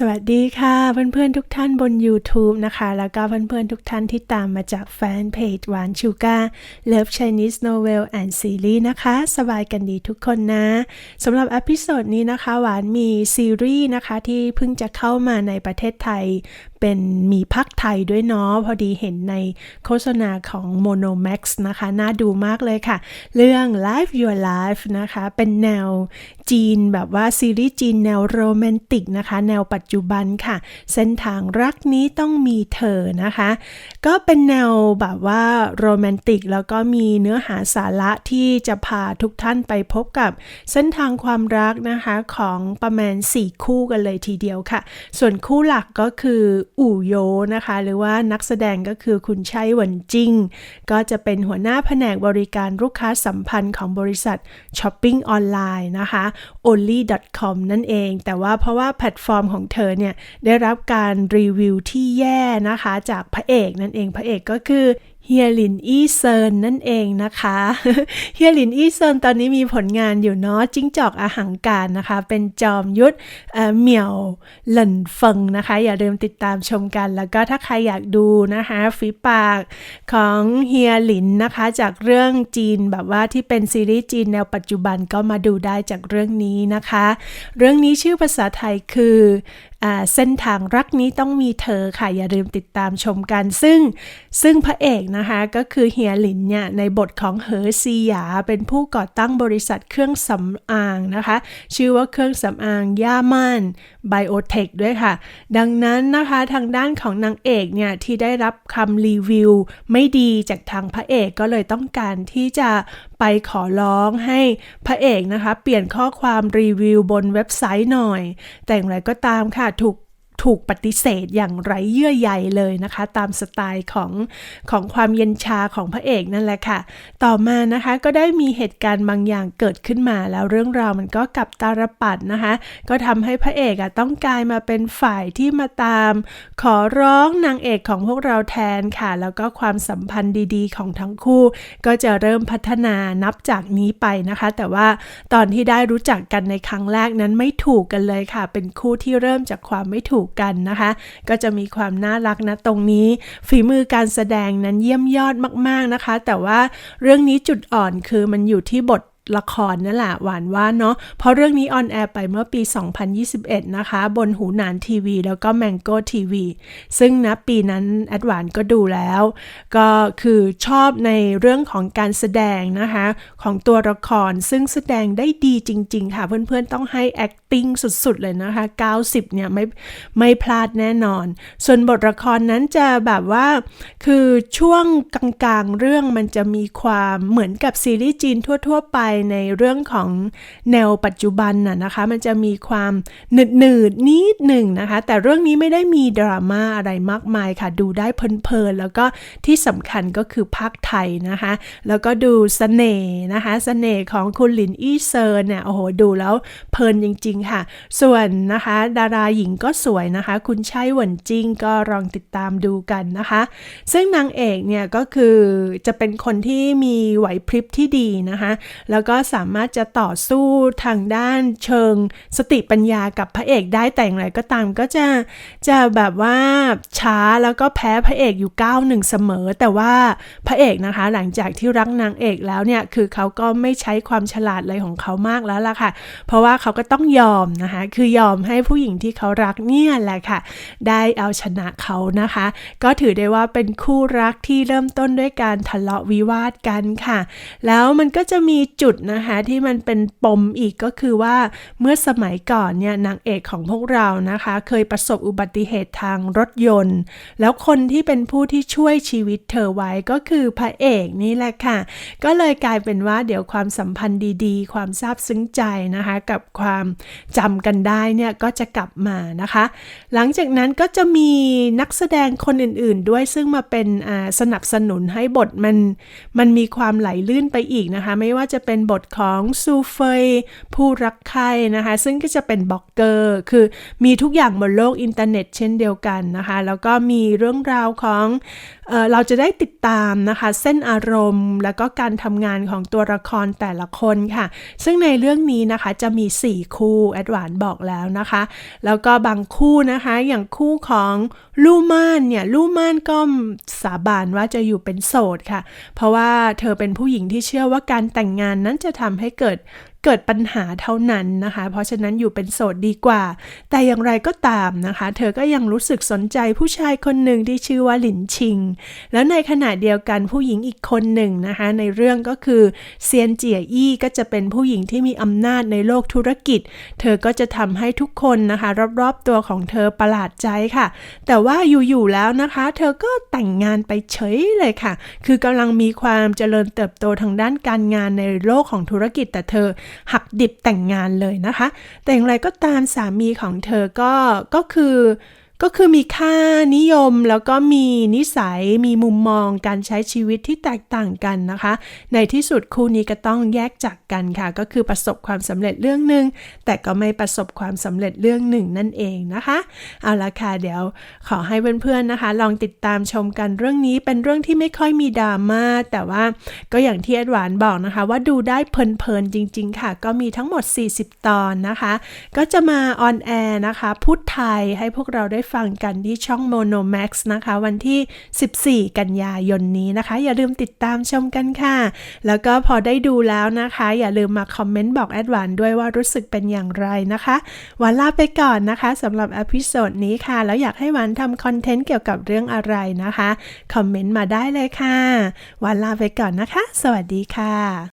สวัสดีค่ะ เพื่อนๆทุกท่านบน YouTube นะคะ แล้วก็เพื่อนๆทุกท่านที่ตามมาจากแฟนเพจหวานชูการ์เลิฟช i n e s e Novel and Series นะคะ สบายกันดีทุกคนนะสำหรับอพิโซดนี้นะคะ หวานมีซีรีส์นะคะที่เพิ่งจะเข้ามาในประเทศไทยเป็นมีพักไทยด้วยเนาะพอดีเห็นในโฆษณาของ Monomax นะคะ น่าดูมากเลยค่ะ เรื่อง Life Your Life นะคะ เป็นแนวจีนแบบว่าซีรีส์จีนแนวโรแมนติกนะคะ แนวปัจจุบันค่ะ เส้นทางรักนี้ต้องมีเธอนะคะ ก็เป็นแนวแบบว่าโรแมนติก แล้วก็มีเนื้อหาสาระที่จะพาทุกท่านไปพบกับเส้นทางความรักนะคะของประมาณ 4 คู่กันเลยทีเดียวค่ะ ส่วนคู่หลักก็คือ อู่โยนะคะ หรือว่านักแสดงก็คือคุณชัยหวันจิง ก็จะเป็นหัวหน้าแผนกบริการลูกค้าสัมพันธ์ของบริษัทช้อปปิ้งออนไลน์นะคะ only.com นั่นเอง แต่ว่าเพราะว่าแพลตฟอร์มของเธอเนี่ย ได้รับการรีวิวที่แย่นะคะ จากพระเอกนั่นเองพระเอกก็คือ เฮียหลินอี้เซินนั่นเองนะคะเฮียหลินอี้เซินตอนนี้มีผลงานอยู่เนาะจิ้งจอกอาหังการนะคะ เป็นจอมยุทธเหมี่ยวหล่นเฟิงนะคะ อย่าลืมติดตามชมกัน แล้วก็ถ้าใครอยากดูนะคะฝีปากของเฮียหลินนะคะ จากเรื่องจีนแบบว่าที่เป็นซีรีส์จีนแนวปัจจุบันก็มาดูได้จากเรื่องนี้นะคะ เรื่องนี้ชื่อภาษาไทยคือเส้นทางรักนี้ต้องมีเธอค่ะ อย่าลืมติดตามชมกัน ซึ่งซึ่งพระเอกนะคะก็คือเฮียหลินเนี่ยในบทของเหอซีหยาเป็นผู้ก่อตั้งบริษัทเครื่องสำอางนะคะ ชื่อว่าเครื่องสำอางย่าม่นไบโอเทคด้วยค่ะ ดังนั้นนะคะทางด้านของนางเอกเนี่ยที่ได้รับคำรีวิวไม่ดีจากทางพระเอกก็เลยต้องการที่จะ ไปขอร้องให้พระเอกนะคะ เปลี่ยนข้อความรีวิวบนเว็บไซต์หน่อย แต่อย่างไรก็ตามค่ะถูก ถูกปฏิเสธอย่างไร้เยื่อใยเลยนะคะ ตามสไตล์ของของความเย็นชาของพระเอกนั่นแหละค่ะ ต่อมานะคะก็ได้มีเหตุการณ์บางอย่างเกิดขึ้นมาแล้วเรื่องราวมันก็กลับตาลปัดนะคะ ก็ทำให้พระเอกอะต้องกลายมาเป็นฝ่ายที่มาตาม ขอร้องนางเอกของพวกเราแทนค่ะ แล้วก็ความสัมพันธ์ดีๆ ของทั้งคู่ ก็จะเริ่มพัฒนานับจากนี้ไปนะคะ แต่ว่าตอนที่ได้รู้จักกันในครั้งแรกนั้นไม่ถูกกันเลยค่ะ เป็นคู่ที่เริ่มจากความไม่ถูกกันนะคะ ก็จะมีความน่ารักนะตรงนี้ ฝีมือการแสดงนั้นเยี่ยมยอดมากๆนะคะ แต่ว่าเรื่องนี้จุดอ่อนคือมันอยู่ที่บท ละครนั่นแหละหวานว่าเนาะเพราะเรื่องนี้ออนแอร์ไปเมื่อปี 2021 นะคะ บนหูหนานทีวี แล้วก็แมงโก้ทีวี ซึ่งนะปีนั้นแอดวานก็ดูแล้ว ก็คือชอบในเรื่องของการแสดงนะคะ ของตัวละครซึ่งแสดงได้ดีจริง ๆ ค่ะ เพื่อนๆต้องให้ acting สุดๆ เลยนะคะ 90 เนี่ยไม่ไม่พลาดแน่นอน ส่วนบทละครนั้นจะแบบว่า คือช่วงกลางๆ เรื่องมันจะมีความเหมือนกับซีรีส์จีนทั่ว ๆ ไปในเรื่องของแนวปัจจุบันน่ะนะคะ มันจะมีความหนืดหนืดนิดหนึ่งนะคะ แต่เรื่องนี้ไม่ได้มีดราม่าอะไรมากมายค่ะ ดูได้เพลินๆแล้วก็ที่สำคัญก็คือภาคไทยนะคะ แล้วก็ดูสเสน่ห์นะคะสเสน่ห์ของคุณหลินอี้เซิร์เนี่ยโอ้โหดูแล้วเพลินจริง ๆ ค่ะ ส่วนนะคะ ดาราหญิงก็สวยนะคะ คุณชัยหวนจิงก็ลองติดตามดูกันนะคะ ซึ่งนางเอกเนี่ยก็คือจะเป็นคนที่มีไหวพริบที่ดีนะคะ แล้วก็สามารถจะต่อสู้ทางด้านเชิงสติปัญญากับพระเอกได้แต่อย่างไรก็ตามก็จะจะแบบว่าช้าแล้วก็แพ้พระเอกอยู่ก้าวหนึ่งเสมอ แต่ว่าพระเอกนะคะ หลังจากที่รักนางเอกแล้วเนี่ยคือเขาก็ไม่ใช้ความฉลาดเลยของเขามากแล้วล่ะค่ะ เพราะว่าเขาก็ต้องยอมนะคะ คือยอมให้ผู้หญิงที่เขารักเนี่ยแหละค่ะ ได้เอาชนะเขานะคะ ก็ถือได้ว่าเป็นคู่รักที่เริ่มต้นด้วยการทะเลาะวิวาทกันค่ะ แล้วมันก็จะมีจุดนะคะที่มันเป็นปมอีกก็คือว่าเมื่อสมัยก่อนเนี่ยนางเอกของพวกเรานะคะ เคยประสบอุบัติเหตุทางรถยนต์ แล้วคนที่เป็นผู้ที่ช่วยชีวิตเธอไว้ก็คือพระเอกนี่แหละค่ะ ก็เลยกลายเป็นว่าเดี๋ยวความสัมพันธ์ดีๆ ความซาบซึ้งใจนะคะ กับความจำกันได้เนี่ยก็จะกลับมานะคะ หลังจากนั้นก็จะมีนักแสดงคนอื่นๆ ด้วยซึ่งมาเป็นสนับสนุนให้บทมันมันมีความไหลลื่นไปอีกนะคะ ไม่ว่าจะเป็นบทของซูเฟยผู้รักใครนะคะ ซึ่งก็จะเป็นบล็อกเกอร์ คือมีทุกอย่างบนโลกอินเทอร์เน็ตเช่นเดียวกันนะคะ แล้วก็มีเรื่องราวของ เเราจะได้ติดตามนะคะ เส้นอารมณ์ แล้วก็การทำงานของตัวละครแต่ละคนค่ะ ซึ่งในเรื่องนี้นะคะจะมี 4 คู่แอดวานบอกแล้วนะคะ แล้วก็บางคู่นะคะอย่างคู่ของลู่ม่านเนี่ยลู่ม่านก็สาบานว่าจะอยู่เป็นโสดค่ะ เพราะว่าเธอเป็นผู้หญิงที่เชื่อว่าการแต่งงานนั้นจะทำให้เกิด เกิดปัญหาเท่านั้นนะคะ เพราะฉะนั้นอยู่เป็นโสดดีกว่า แต่อย่างไรก็ตามนะคะ เธอก็ยังรู้สึกสนใจผู้ชายคนหนึ่งที่ชื่อว่าหลินชิง แล้วในขณะเดียวกันผู้หญิงอีกคนหนึ่งนะคะ ในเรื่องก็คือเซียนเจียอี้ก็จะเป็นผู้หญิงที่มีอำนาจในโลกธุรกิจ เธอก็จะทำให้ทุกคนนะคะ รอบๆตัวของเธอประหลาดใจค่ะ แต่ว่าอยู่ๆแล้วนะคะ เธอก็แต่งงานไปเฉยเลยค่ะ คือกำลังมีความเจริญเติบโตทางด้านการงานในโลกของธุรกิจแต่เธอหักดิบแต่งงานเลยนะคะ แต่อย่างไรก็ตามสามีของเธอก็ก็คือ ก็คือมีค่านิยมแล้วก็มีนิสัยมีมุมมองการใช้ชีวิตที่แตกต่างกันนะคะ ในที่สุดคู่นี้ก็ต้องแยกจากกันค่ะ ก็คือประสบความสำเร็จเรื่องหนึ่งแต่ก็ไม่ประสบความสำเร็จเรื่องหนึ่งนั่นเองนะคะเอาละค่ะเดี๋ยวขอให้เพื่อนๆนะคะ ลองติดตามชมกันเรื่องนี้เป็นเรื่องที่ไม่ค่อยมีดราม่าแต่ว่าก็อย่างที่แอดหวานบอกนะคะ ว่าดูได้เพลินๆจริง ๆ ค่ะ ก็มีทั้งหมด 40 ตอนนะคะ ก็จะมาออนแอร์นะคะพูดไทยให้พวกเราได้ฟังกันที่ช่อง Mono Max นะคะ วันที่ 14 กันยายนนี้นะคะ อย่าลืมติดตามชมกันค่ะ แล้วก็พอได้ดูแล้วนะคะ อย่าลืมมาคอมเมนต์บอกแอดหวานด้วยว่ารู้สึกเป็นอย่างไรนะคะวานลาไปก่อนนะคะสำหรับอพิโซดนี้ค่ะ แล้วอยากให้วานทำคอนเทนต์เกี่ยวกับเรื่องอะไรนะคะ คอมเมนต์มาได้เลยค่ะวานลาไปก่อนนะคะ สวัสดีค่ะ